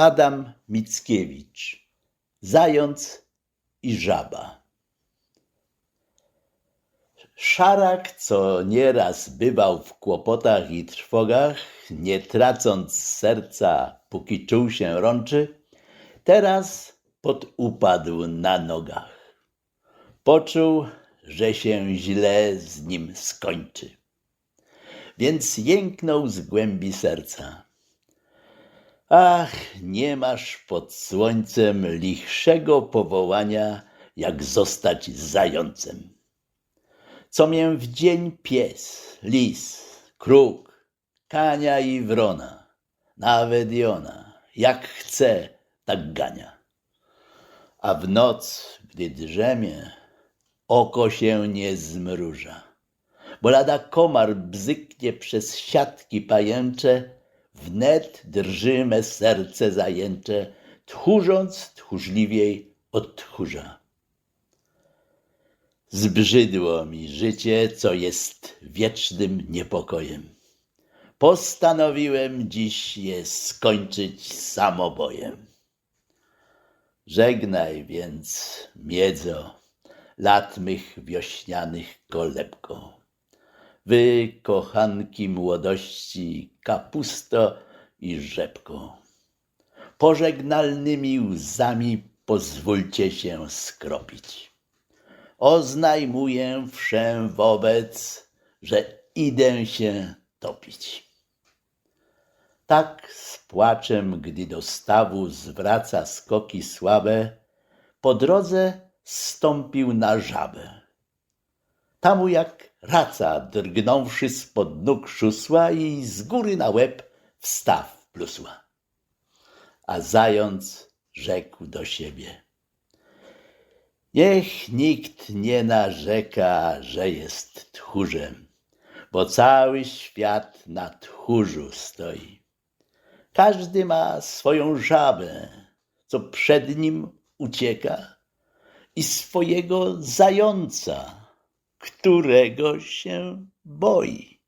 Adam Mickiewicz Zając i żaba Szarak, co nieraz bywał w kłopotach i trwogach, nie tracąc serca, póki czuł się rączy, teraz podupadł na nogach. Poczuł, że się źle z nim skończy. Więc jęknął z głębi serca. Ach, nie masz pod słońcem lichszego powołania, jak zostać zającem. Co mię w dzień pies, lis, kruk, kania i wrona, nawet i ona, jak chce, tak gania. A w noc, gdy drzemie, oko się nie zmruża, bo lada komar bzyknie przez siatki pajęcze, wnet drży me serce zajęcze, tchórząc tchórzliwiej od tchórza. Zbrzydło mi życie, co jest wiecznym niepokojem. Postanowiłem dziś je skończyć samobojem. Żegnaj więc, miedzo, lat mych wiośnianych kolebko. Wy, kochanki młodości, kapusto i rzepko. Pożegnalnymi łzami pozwólcie się skropić. Oznajmuję wszem wobec, że idę się topić. Tak z płaczem, gdy do stawu zwraca skoki słabe, po drodze stąpił na żabę. Ta mu jak raca, drgnąwszy spod nóg szusła i z góry na łeb wstaw plusła. A zając rzekł do siebie. Niech nikt nie narzeka, że jest tchórzem, bo cały świat na tchórzu stoi. Każdy ma swoją żabę, co przed nim ucieka, i swojego zająca, którego się boi.